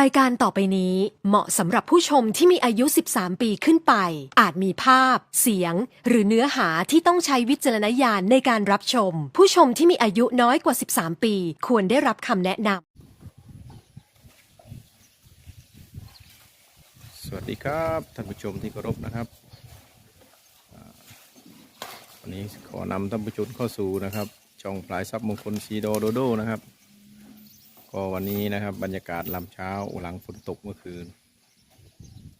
รายการต่อไปนี้เหมาะสำหรับผู้ชมที่มีอายุ 13 ปีขึ้นไป อาจมีภาพ เสียง หรือเนื้อหาที่ต้องใช้วิจารณญาณในการรับชม ผู้ชมที่มีอายุน้อยกว่า 13 ปี ควรได้รับคำแนะนำ สวัสดีครับท่านผู้ชมที่เคารพนะครับ วันนี้ขอนำท่านผู้ชมเข้าสู่นะครับช่องปลายทรัพย์มงคลซีโดโดโดนะครับ ก็วันนี้นะครับ บรรยากาศลำเช้าหลังฝนตกเมื่อคืน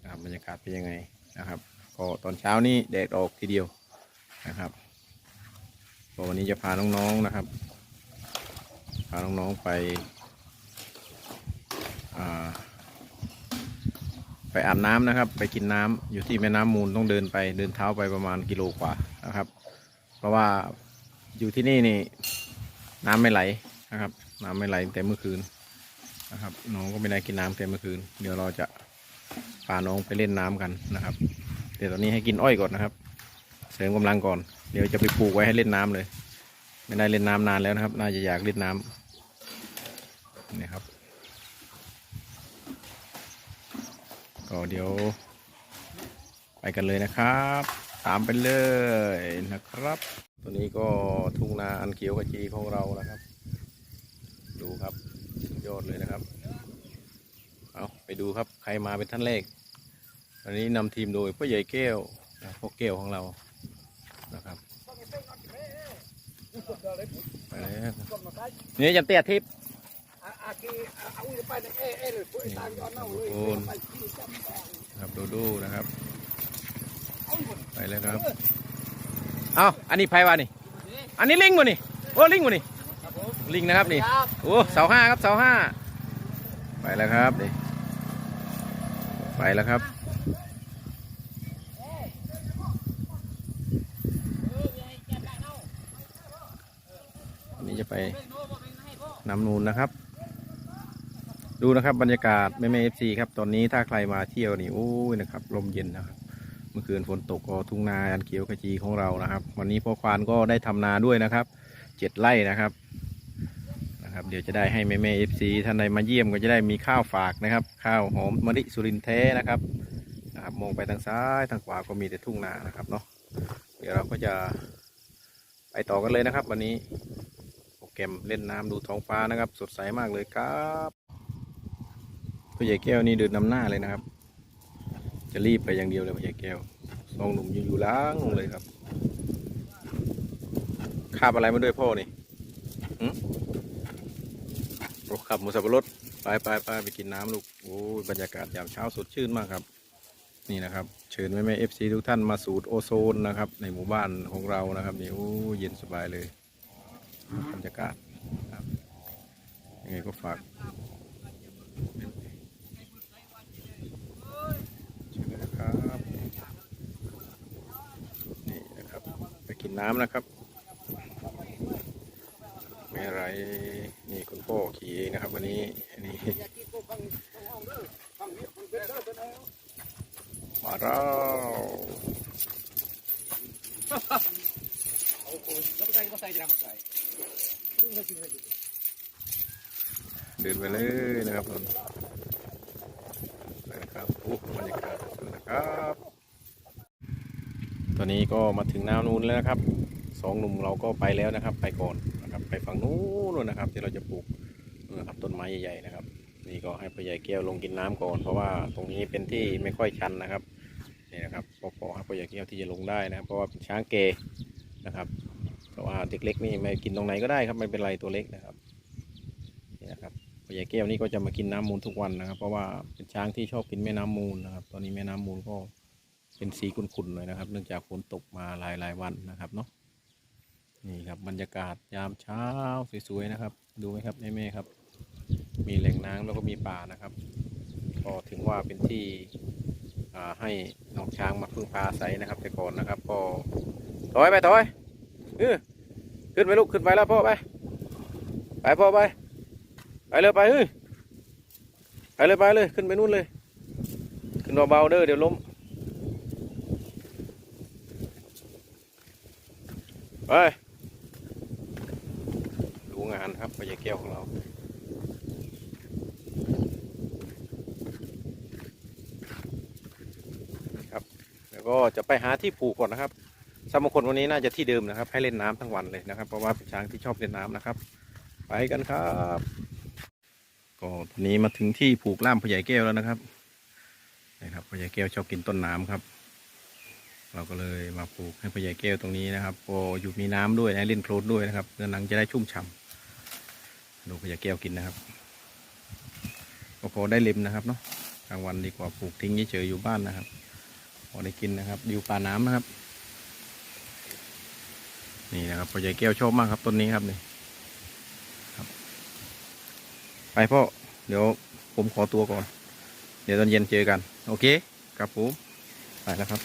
นะครับบรรยากาศเป็นยังไงนะครับ ก็ตอนเช้านี้แดดออกทีเดียวนะครับก็วันนี้จะพาน้องๆนะครับ พาน้องๆไปไปอาบน้ำนะครับ ไปกินน้ำอยู่ที่แม่น้ำมูลต้องเดินไปเดินเท้าไปประมาณกิโลกว่านะครับ เพราะว่าอยู่ที่นี่นี่น้ำไม่ไหลนะครับ น้ำไม่ไหลแต่เมื่อคืนนะครับ น้องก็ไม่ได้กินน้ำแต่เมื่อคืน เดี๋ยวเราจะพาน้องไปเล่นน้ำกันนะครับเดี๋ยวตอนนี้ให้กินอ้อยก่อนนะครับ เสริมกำลังก่อน เดี๋ยวจะไปปลูกไว้ให้เล่นน้ำเลย ไม่ได้เล่นน้ำนานแล้วนะครับ น่าจะอยากเล่นน้ำนี่ครับก็เดี๋ยวไปกันเลยนะครับ ตามไปเลยนะครับ ตัวนี้ก็ทุ่งนาอันเขียวขจีของเรานะครับ ดูครับยอดเลยนะครับ เอาไปดูครับใครมาเป็นท่านแรกวันนี้นำทีมโดยพ่อใหญ่แก้วพ่อแก้วของเรานะครับไปแล้วนี่จันเตียทิพย์โอนครับดูดูนะครับ ไปเลยครับ เอาอันนี้ไพ่วานี่ อันนี้ลิงวะนี่ โอ้ลิงวะนี่ ลิงนะครับนี่โอ้เสาห้าครับเสาห้าไปแล้วครับนี่ไปแล้วครับอันนี้จะไปนำนูนนะครับ ดูนะครับบรรยากาศแม่แม่เอฟซีครับ ตอนนี้ถ้าใครมาเที่ยวนี่โอ้ยนะครับลมเย็นนะครับ เมื่อคืนฝนตกก็ทุ่งนาอันเขียวขจีของเรานะครับ วันนี้พ่อควานก็ได้ทำนาด้วยนะครับเจ็ดไร่นะครับ นะครับ เดี๋ยวจะได้ให้แม่แม่เอฟซีท่านใดมาเยี่ยมก็จะได้มีข้าวฝากนะครับ ข้าวหอมมะลิสุรินทร์แท้นะครับนะครับมองไปทางซ้ายทางขวาก็มีแต่ทุ่งนานะครับเนาะเดี๋ยวเราก็จะไปต่อกันเลยนะครับ วันนี้โปรแกรมเล่นน้ำดูท้องฟ้านะครับ สดใสมากเลยครับพ่อใหญ่แก้วนี่เดินนำหน้าเลยนะครับ จะรีบไปอย่างเดียวเลยพ่อใหญ่แก้วสองหนุ่มยังอยู่ล้างลงเลยครับคาบอะไรมาด้วยพ่อนี่ หึโอ้ขับหมูสับปะรดไปไปไปไปกินน้ำลูกโอ้ยบรรยากาศยามเช้าสดชื่นมากครับ นี่นะครับ เชิญแม่แม่เอฟซีทุกท่านมาสูดโอโซนนะครับ ในหมู่บ้านของเรานะครับนี่โอ้เย็นสบายเลยบรรยากาศครับยังไงก็ฝากเชิญนะครับนี่นะครับไปกินน้ำนะครับ ไม่ไรนี่คุณพ่อขี่เองนะครับ วันนี้นี่มาแล้วเดินไปเลยนะครับผมนะครับโอ้บรรยากาศสวยนะครับ ตอนนี้ก็มาถึงแนวนูนแล้วนะครับสองหนุ่มเราก็ไปแล้วนะครับ ไปก่อน ไปฝั่งนู้นนะครับ ที่เราจะปลูกนะครับต้นไม้ใหญ่ๆนะครับ นี่ก็ให้พ่อใหญ่แก้วลงกินน้ำก่อนเพราะว่าตรงนี้เป็นที่ไม่ค่อยชันนะครับนี่นะครับพอพอให้พ่อใหญ่แก้วที่จะลงได้นะครับเพราะว่าเป็นช้างเกนะครับเพราะว่าเด็กเล็กนี่ไม่กินตรงไหนก็ได้ครับไม่เป็นไรตัวเล็กนะครับนี่นะครับพ่อใหญ่แก้วนี่ก็จะมากินน้ำมูลทุกวันนะครับ เพราะว่าเป็นช้างที่ชอบกินแม่น้ำมูลนะครับ ตอนนี้แม่น้ำมูลก็เป็นสีขุ่นๆเลยนะครับ เนื่องจากฝนตกมาหลายๆวันนะครับเนาะ นี่ครับบรรยากาศยามเช้าสวยๆนะครับ ดูไหมครับแม่ๆครับ มีแหล่งน้ำแล้วก็มีป่านะครับก็ถึงว่าเป็นที่ให้น้องช้างมาพึ่งพาอาศัยนะครับ แต่ก่อนนะครับก็ถอยไปถอยเออขึ้นไปลูกขึ้นไปแล้วพ่อไปไปพ่อไปไปเลยไปเฮ้ยไปเลยไปเลยขึ้นไปนู่นเลย ขึ้นเบาๆเด้อเดี๋ยวล้มไปานครับปลาแก้วของเราครับ แล้วก็จะไปหาที่ผูกก่อนนะครับสามคนวันนี้น่าจะที่เดิมนะครับ ให้เล่นน้ำทั้งวันเลยนะครับ เพราะว่าเป็นช้างที่ชอบเล่นน้ำนะครับ ไปกันครับก็ตอนนี้มาถึงที่ผูกล่ามพญายแก้วแล้วนะครับนะครับพญายแก้วชอบกินต้นน้ำครับ เราก็เลยมาปลูกให้พญายแก้วตรงนี้นะครับพออยู่มีน้ำด้วยนะเล่นโคลนด้วยนะครับเนื้อหนังจะได้ชุ่มฉ่า ดูพญาแก้วกินนะครับก็พอได้เล็มนะครับเนาะกลางวันดีกว่าปลูกทิ้งเฉยอยู่บ้านนะครับ พอได้กินนะครับดิวปลาน้ำนะครับ นี่นะครับพญายแก้วชอบมากครับต้นนี้ครับนี่ครับ ไปพ่อเดี๋ยวผมขอตัวก่อน เดี๋ยวตอนเย็นเจอกัน โอเคครับผมไปแล้วครับ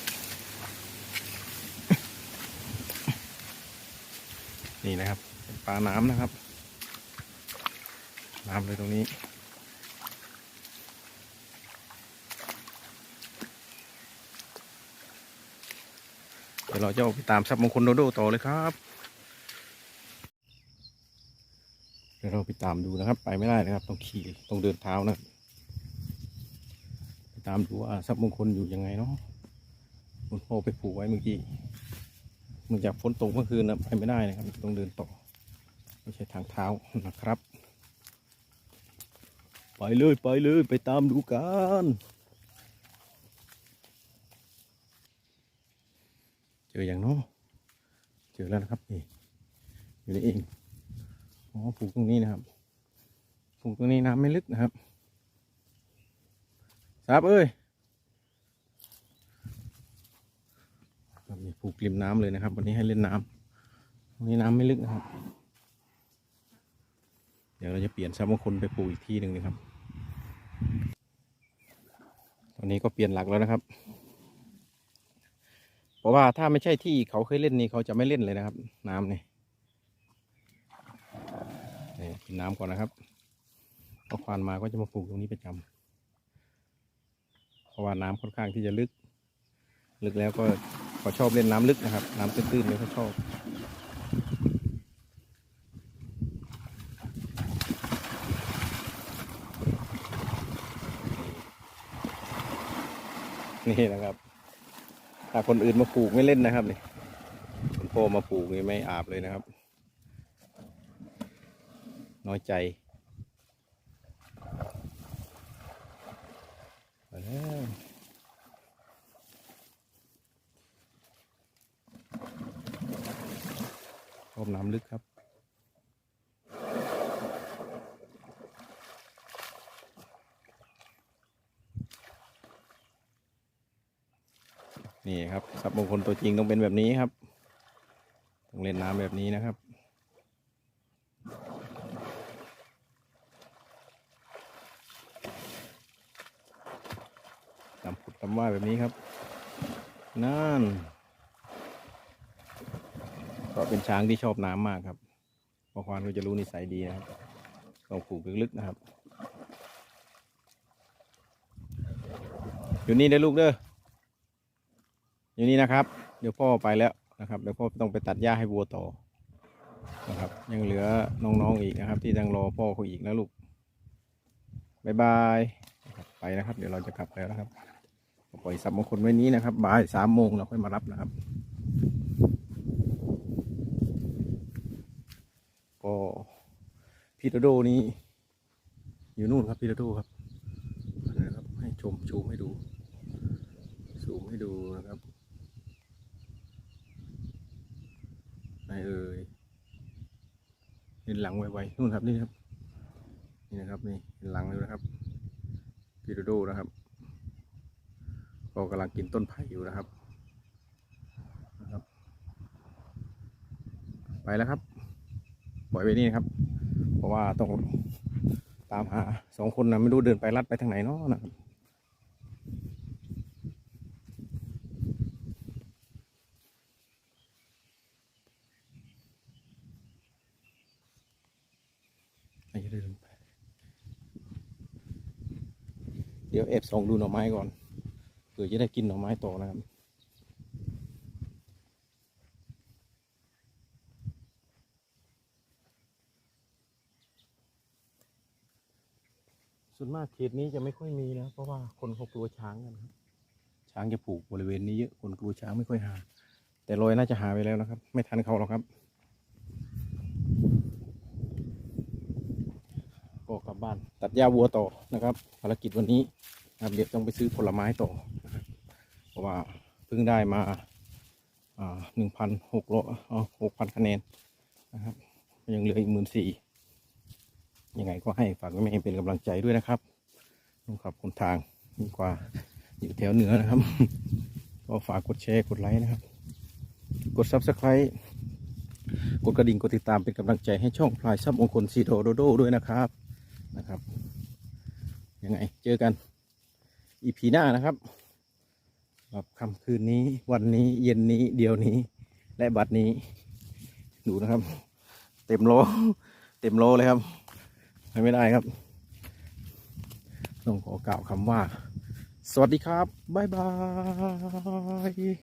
นี่นะครับเป็นปลาน้ำนะครับ น้ำเลยตรงนี้ เดี๋ยวเราจะออกไปตามทรัพย์มงคลโดโดต่อเลยครับ เดี๋ยวเราไปตามดูนะครับ ไปไม่ได้นะครับ ต้องขี่ต้องเดินเท้านะไปตามดูว่าทรัพย์มงคลอยู่ยังไงเนาะคุณพ่อไปผูกไว้เมื่อกี้เมื่อจากฝนตกเมื่อคืนนะไปไม่ได้นะครับ ต้องเดินต่อ ไม่ใช่ทางเท้านะครับ ไปเลยไปเลยไปตามดูกันเจออย่างนาะเจอแล้วนะครับนี่อยู่ในเองอ๋อปลูกตรงนี้นะครับปลูกตรงนี้น้ำไม่ลึกนะครับทราบเอ้ยครับนี่ปลูกริมน้ำเลยนะครับ วันนี้ให้เล่นน้ำตรงนี้น้ำไม่ลึกนะครับ เดี๋ยวเราจะเปลี่ยนสามคนไปปลูกอีกที่หนึ่งนะครับ ตอนนี้ก็เปลี่ยนหลักแล้วนะครับ เพราะว่าถ้าไม่ใช่ที่เขาเคยเล่นนี่เขาจะไม่เล่นเลยนะครับ น้ำนี่นี่กินน้ำก่อนนะครับพอควานมาก็จะมาปลูกตรงนี้ประจำเพราะว่าน้ำค่อนข้างที่จะลึก ลึกแล้วก็เขาชอบเล่นน้ำลึกนะครับ น้ำตื้นๆเลยเขาชอบ นี่นะครับถ้าคนอื่นมาปลูกไม่เล่นนะครับนี่คุณพ่อมาปลูกนี่ไม่อาบเลยนะครับ น้อยใจไปแล้วชอบน้ำลึกครับ นี่ครับสับมงคลตัวจริงต้องเป็นแบบนี้ครับต้องเล่นน้ำแบบนี้นะครับตำผุดตำว่าแบบนี้ครับ นั่น ก็เป็นช้างที่ชอบน้ำมากครับพอควานก็จะรู้นิสัยดีนะครับต้องผูกลึกๆนะครับ อยู่นี่เด้ลูกเด้อ อยู่นี่นะครับ เดี๋ยวพ่อไปแล้วนะครับเดี๋ยวพ่อต้องไปตัดหญ้าให้วัวต่อนะครับ ยังเหลือน้องๆอีกนะครับ ที่ยังรอพ่อเขาอีกนะลูกบายบายไปนะครับ เดี๋ยวเราจะกลับแล้วนะครับปล่อยสับมงคลไว้นี้นะครับบ่ายสามโมงเราค่อยมารับนะครับก็พีโดโดนี้ อยู่นู่นครับพีโดโดครับนะครับ ให้ชมชูให้ดูซูมให้ดูนะครับไหนเอ่ยเหลังไวๆนู่นครับนี่ครับ นี่นะครับนี่หลังเลยนะครับพีโดโดนะครับก็กำลังกินต้นไผ่อยู่นะครับนะครับ ไปแล้วครับปล่อยไว้นี่นครับ เพราะว่าต้องตามหาสองคนนะไม่รู้เดินไปลัดไปทางไหนเนาะนะครับ ไม่ได้ลงไปเดี๋ยวแอบส่องดูหน่อไม้ก่อนเผื่อจะได้กินหน่อไม้ต่อนะครับส่วนมากเขตนี้จะไม่ค่อยมีนะเพราะว่าคนเขากลัวช้างกันครับ ช้างจะผูกบริเวณนี้เยอะคนกลัวช้างไม่ค่อยหา แต่ลอยน่าจะหาไปแล้วนะครับ ไม่ทันเขาหรอกครับ ก็กลับบ้าน ตัดหญ้าวัวต่อนะครับภารกิจวันนี้นะครับเดี๋ยวต้องไปซื้อผลไม้ต่อนะครับเพราะว่าเพิ่งได้มาหนึ่งพันหกร้อยหกพันคะแนนนะครับยังเหลืออีกหมื่นสี่ยังไงก็ให้ฝากแม่เป็นกำลังใจด้วยนะครับต้องขับคนทางดีกว่าอยู่แถวเหนือนะครับ ก็ฝากกดแชร์กดไลค์นะครับ กด subscribe กดกระดิ่งกดติดตามเป็นกำลังใจให้ช่องพลายซับมงคลซีโดโดโดด้วยนะครับ นะครับ ยังไงเจอกันอีพีหน้านะครับสำหรับค่ำคืนนี้วันนี้เย็นนี้เดี๋ยวนี้ และบัดนี้ ดูนะครับ เต็มโลเต็มโลเลยครับไปไม่ได้ครับต้องขอกล่าวคำว่า สวัสดีครับ บ๊ายบาย